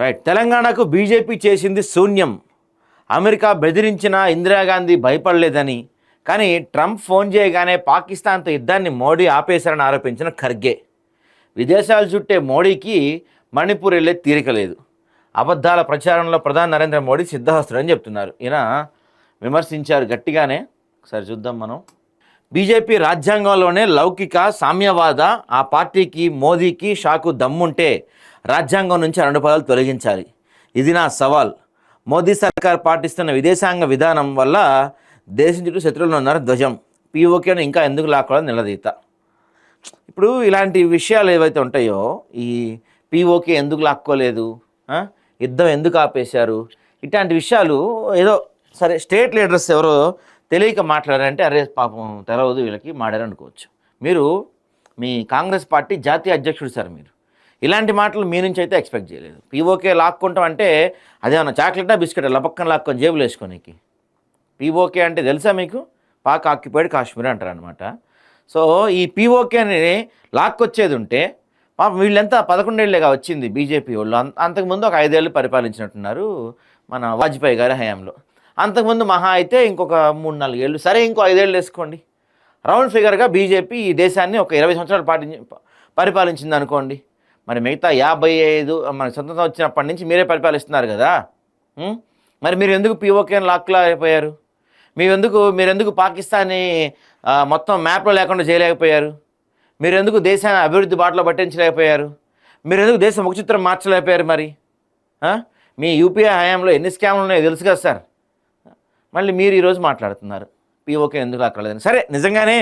Right. తెలంగాణకు BJP చేసింది శూన్యం. అమెరికా బెదిరించిన ఇందిరాగాంధీ భయపడలేదని కానీ ట్రంప్ ఫోన్ చేయగానే పాకిస్తాన్తో యుద్ధాన్ని మోడీ ఆపేశారని ఆరోపించిన ఖర్గే. విదేశాలు చుట్టే మోడీకి మణిపూర్ వెళ్ళే తీరిక లేదు. అబద్ధాల ప్రచారంలో ప్రధాని నరేంద్ర మోడీ సిద్ధహస్తుడని చెప్తున్నారు. ఈయన విమర్శించారు గట్టిగానే. ఒకసారి చూద్దాం మనం. బీజేపీ రాజ్యాంగంలోనే లౌకిక సామ్యవాద ఆ పార్టీకి మోదీకి షాకు దమ్ముంటే రాజ్యాంగం నుంచి రెండు పదాలు తొలగించాలి. ఇది నా సవాల్. మోదీ సర్కార్ పాటిస్తున్న విదేశాంగ విధానం వల్ల దేశం చుట్టూ శత్రువులు ఉన్నారు ధ్వజం. పీఓకేను ఇంకా ఎందుకు లాక్కోవాలని నిలదీత. ఇప్పుడు ఇలాంటి విషయాలు ఏవైతే ఉంటాయో ఈ పీఓకే ఎందుకు లాక్కోలేదు యుద్ధం ఎందుకు ఆపేశారు ఇట్లాంటి విషయాలు ఏదో సరే స్టేట్ లీడర్స్ ఎవరో తెలియక మాట్లాడారంటే అరే పాపం తెలవదు వీళ్ళకి మాడారనుకోవచ్చు మీరు మీ కాంగ్రెస్ పార్టీ జాతీయ అధ్యక్షుడు సార్ మీరు. ఇలాంటి మాటలు మీ నుంచి అయితే ఎక్స్పెక్ట్ చేయలేదు. పీఓకే లాక్కుంటాం అంటే అదేమన్నా చాక్లెటా బిస్కెట్? లపక్కన లాక్కొని జేబులు వేసుకోనికి. పీఓకే అంటే తెలుసా మీకు? పాక్ ఆక్యుపైడ్ కాశ్మీర్ అంటారు అనమాట సో ఈ పీఓకేని లాక్కొచ్చేది ఉంటే పాపం వీళ్ళంతా పదకొండేళ్ళేగా వచ్చింది బీజేపీ వాళ్ళు. అంత- అంతకుముందు ఒక ఐదేళ్ళు పరిపాలించినట్టున్నారు మన వాజ్పేయి గారి హయాంలో. అంతకుముందు మహా అయితే ఇంకొక మూడు నాలుగేళ్ళు సరే ఇంకో ఐదేళ్ళు వేసుకోండి. రౌండ్ ఫిగర్గా బీజేపీ ఈ దేశాన్ని ఒక ఇరవై సంవత్సరాలు పాటి పరిపాలించింది అనుకోండి మరి మిగతా యాభై ఐదు మన స్వతంత్రం వచ్చినప్పటి నుంచి మీరే పరిపాలిస్తున్నారు కదా? మరి మీరు ఎందుకు పీఓకేని లాక్లా అయిపోయారు? మీరెందుకు మీరెందుకు పాకిస్తాన్ని మొత్తం మ్యాప్లో లేకుండా చేయలేకపోయారు? మీరెందుకు దేశాన్ని అభివృద్ధి బాటలో పట్టించలేకపోయారు? మీరెందుకు దేశం దేశ చిత్రం మార్చలేకపోయారు మరి? మీ యూపీఐ హయాంలో ఎన్ని స్కామ్లు ఉన్నాయో తెలుసు కదా సార్. మళ్ళీ మీరు ఈరోజు మాట్లాడుతున్నారు. పీఓకే ఎందుకు అక్కర్లేదని సరే నిజంగానే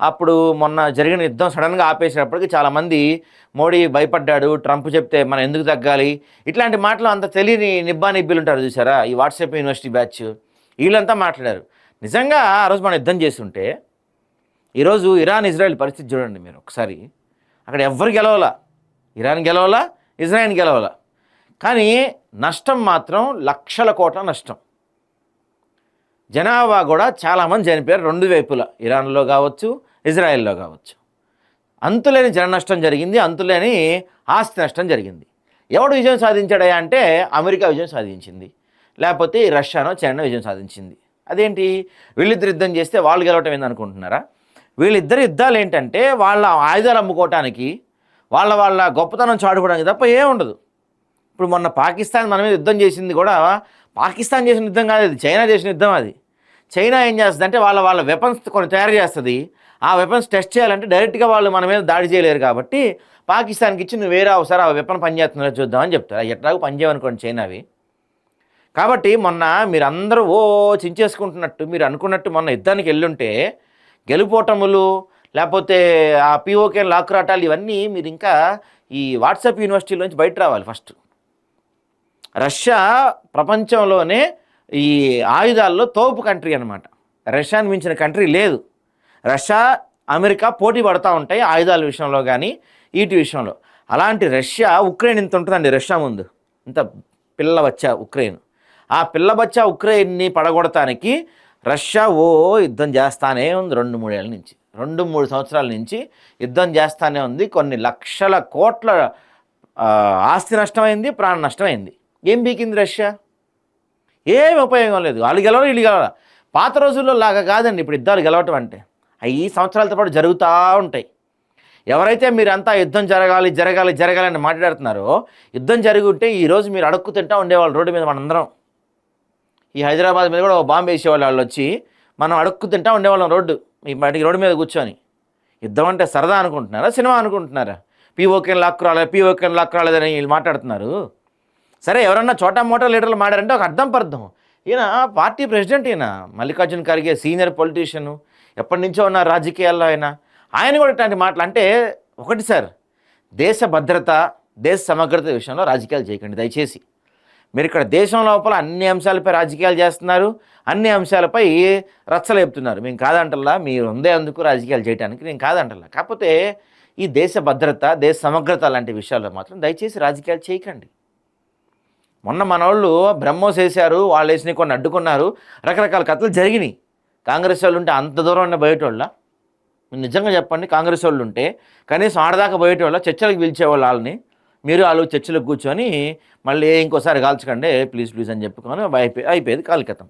అప్పుడు మొన్న జరిగిన యుద్ధం సడన్గా ఆపేసినప్పటికీ చాలామంది మోడీ భయపడ్డాడు ట్రంప్ చెప్తే మనం ఎందుకు తగ్గాలి? ఇట్లాంటి మాటలు అంత తెలియని నిబ్బా నిబ్బిలు ఉంటారు చూసారా? ఈ వాట్సాప్ యూనివర్సిటీ బ్యాచ్ వీళ్ళంతా మాట్లాడారు. నిజంగా ఆ రోజు మనం యుద్ధం చేస్తుంటే ఈరోజు ఇరాన్ ఇజ్రాయెల్ పరిస్థితి చూడండి మీరు ఒకసారి. అక్కడ ఎవ్వరు గెలవాలా? ఇరాన్ గెలవాలా? ఇజ్రాయెల్ గెలవాలా? కానీ నష్టం మాత్రం లక్షల కోట్ల నష్టం. జనాభా కూడా చాలామంది చనిపోయారు. రెండు వైపులా. ఇరాన్లో కావచ్చు ఇజ్రాయెల్లో కావచ్చు. అంతులేని జన నష్టం జరిగింది అంతులేని ఆస్తి నష్టం జరిగింది. ఎవడు విజయం సాధించాడయా అంటే అమెరికా విజయం సాధించింది. లేకపోతే రష్యానో చైనా విజయం సాధించింది. అదేంటి? వీళ్ళిద్దరు యుద్ధం చేస్తే వాళ్ళు గెలవటం ఏందనుకుంటున్నారా? వీళ్ళిద్దరు యుద్ధాలు ఏంటంటే వాళ్ళ ఆయుధాలు అమ్ముకోవటానికి వాళ్ళ వాళ్ళ గొప్పతనం చాటుకోవడానికి తప్ప ఏం ఉండదు. ఇప్పుడు మొన్న పాకిస్తాన్ మన మీద యుద్ధం చేసింది కూడా పాకిస్తాన్ చేసిన యుద్ధం కాదు అది చైనా చేసిన యుద్ధం అది. చైనా ఏం చేస్తుంది అంటే వాళ్ళ వాళ్ళ వెపన్స్ కొన్ని తయారు చేస్తుంది. ఆ వెపన్స్ టెస్ట్ చేయాలంటే డైరెక్ట్గా వాళ్ళు మన మీద దాడి చేయలేరు కాబట్టి పాకిస్తాన్కి ఇచ్చి నువ్వు వేరే ఒకసారి ఆ వెపన్ పనిచేస్తున్నారో చూద్దామని చెప్తారు. ఎట్లాగో పనిచేయమనుకోండి చైనావి కాబట్టి మొన్న మీరు అందరూ ఓ చించేసుకుంటున్నట్టు మీరు అనుకున్నట్టు మొన్న యుద్ధానికి వెళ్ళుంటే గెలుపోటములు లేకపోతే ఆ పీఓకే లాక్ రాటాలు ఇవన్నీ మీరు ఇంకా ఈ వాట్సాప్ యూనివర్సిటీలోంచి బయట రావాలి ఫస్ట్ రష్యా ప్రపంచంలోనే ఈ ఆయుధాల్లో తోపు కంట్రీ అనమాట రష్యాను మించిన కంట్రీ లేదు. రష్యా అమెరికా పోటీ పడుతూ ఉంటాయి ఆయుధాల విషయంలో కానీ వీటి విషయంలో. అలాంటి రష్యా ఉక్రెయిన్ ఇంత ఉంటుందండి రష్యా ముందు. ఇంత పిల్ల బచ్చా ఉక్రెయిన్. ఆ పిల్ల బచ్చా ఉక్రెయిన్ని పడగొడటానికి రష్యా ఓ యుద్ధం చేస్తానే ఉంది రెండు మూడేళ్ళ నుంచి. రెండు మూడు సంవత్సరాల నుంచి యుద్ధం చేస్తానే ఉంది. కొన్ని లక్షల కోట్ల ఆస్తి నష్టమైంది ప్రాణ నష్టమైంది. ఏం బీకింది రష్యా? ఏం ఉపయోగం లేదు. వాళ్ళు గెలవరు వీళ్ళు గెలవరు. పాత రోజుల్లో లాగా కాదండి ఇప్పుడు యుద్ధాలు గెలవటం అంటే. అవి సంవత్సరాలతో పాటు జరుగుతూ ఉంటాయి. ఎవరైతే మీరంతా యుద్ధం జరగాలి జరగాలి జరగాలి అని మాట్లాడుతున్నారో యుద్ధం జరిగి ఉంటే ఈరోజు మీరు అడుక్కు తింటా ఉండేవాళ్ళు రోడ్డు మీద మనందరం. ఈ హైదరాబాద్ మీద కూడా ఒక బాంబు వేసేవాళ్ళు వాళ్ళు వచ్చి మనం అడుక్కు తింటా ఉండేవాళ్ళం రోడ్డు ఈ బయటికి రోడ్డు మీద కూర్చొని. యుద్ధం అంటే సరదా అనుకుంటున్నారా సినిమా అనుకుంటున్నారా? పీఓకేని లాక్కు రాలేదు పీఓకేని లాక్కు రాలేదని వీళ్ళు మాట్లాడుతున్నారు. సరే ఎవరన్నా చోటా మోటా లీడర్లు మాడారంటే ఒక అర్థం పర్థం. ఈయన పార్టీ ప్రెసిడెంట్ ఈయన మల్లికార్జున ఖర్గే సీనియర్ పొలిటీషియను ఎప్పటి నుంచో ఉన్న రాజకీయాల్లో ఆయన. ఆయన కూడా ఇట్లాంటి మాటలు అంటే ఒకటి సార్ దేశ భద్రత దేశ సమగ్రత విషయంలో రాజకీయాలు చేయకండి దయచేసి. మీరు ఇక్కడ దేశం లోపల అన్ని అంశాలపై రాజకీయాలు చేస్తున్నారు అన్ని అంశాలపై రచ్చలు చెప్తున్నారు. మేము కాదంటల్లా మీరు ఉందే అందుకు రాజకీయాలు చేయడానికి నేను కాదంటల్లా. కాకపోతే ఈ దేశ భద్రత దేశ సమగ్రత లాంటి విషయాల్లో మాత్రం దయచేసి రాజకీయాలు చేయకండి. మొన్న మన వాళ్ళు బ్రహ్మోస్ వేశారు వాళ్ళు వేసినవి కొన్ని అడ్డుకున్నారు రకరకాల కథలు జరిగినాయి. కాంగ్రెస్ వాళ్ళు ఉంటే అంత దూరం ఉన్న బయట వాళ్ళ నిజంగా చెప్పండి కాంగ్రెస్ వాళ్ళు ఉంటే కనీసం ఆడదాకా బయట వాళ్ళ చర్చలకు పిలిచేవాళ్ళు వాళ్ళని? మీరు వాళ్ళు చర్చలకు కూర్చొని మళ్ళీ ఇంకోసారి కాల్చకండి ప్లీజ్ ప్లీజ్ అని చెప్పుకొని అయిపోయి అయిపోయేది కాలికతం.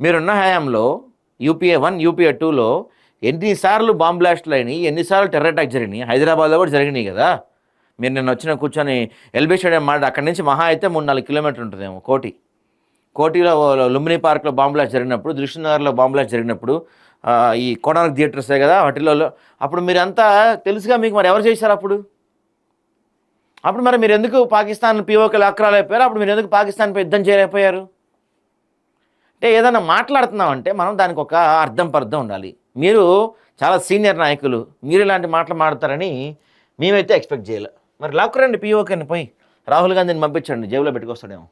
మీరున్న హయాంలో యూపీఏ వన్ యూపీఏ టూలో ఎన్నిసార్లు బాంబ్ బ్లాస్ట్లు అయినాయి ఎన్నిసార్లు టెర్రర్ అటాక్ జరిగినాయి? హైదరాబాద్లో కూడా జరిగినాయి కదా? మీరు నిన్న వచ్చిన కూర్చొని ఎల్బీ స్టేడియం మాట అక్కడి నుంచి మహా అయితే మూడు నాలుగు కిలోమీటర్లు ఉంటుందేమో కోటి. కోటిలో లుంబిని పార్క్లో బాంబులా జరిగినప్పుడు దృష్టినగర్లో బాంబ్ జరిగినప్పుడు ఈ కోనార్క్ థియేటర్సే కదా వాటిలో అప్పుడు మీరంతా తెలుసుగా మీకు మరి ఎవరు చేశారు అప్పుడు? అప్పుడు మరి మీరు ఎందుకు పాకిస్తాన్ పీఓకి అక్రాలైపోయారు? అప్పుడు మీరు ఎందుకు పాకిస్తాన్పై యుద్ధం చేయలేకపోయారు? అంటే ఏదైనా మాట్లాడుతున్నామంటే మనం దానికి ఒక అర్థం పర్థం ఉండాలి. మీరు చాలా సీనియర్ నాయకులు మీరు ఇలాంటి మాటలు మాడతారని మేమైతే ఎక్స్పెక్ట్ చేయలే. మరి లాక్కురండి పీఓకేని పోయి. రాహుల్ గాంధీని పంపించండి జేబులో పెట్టుకొస్తాడేమో.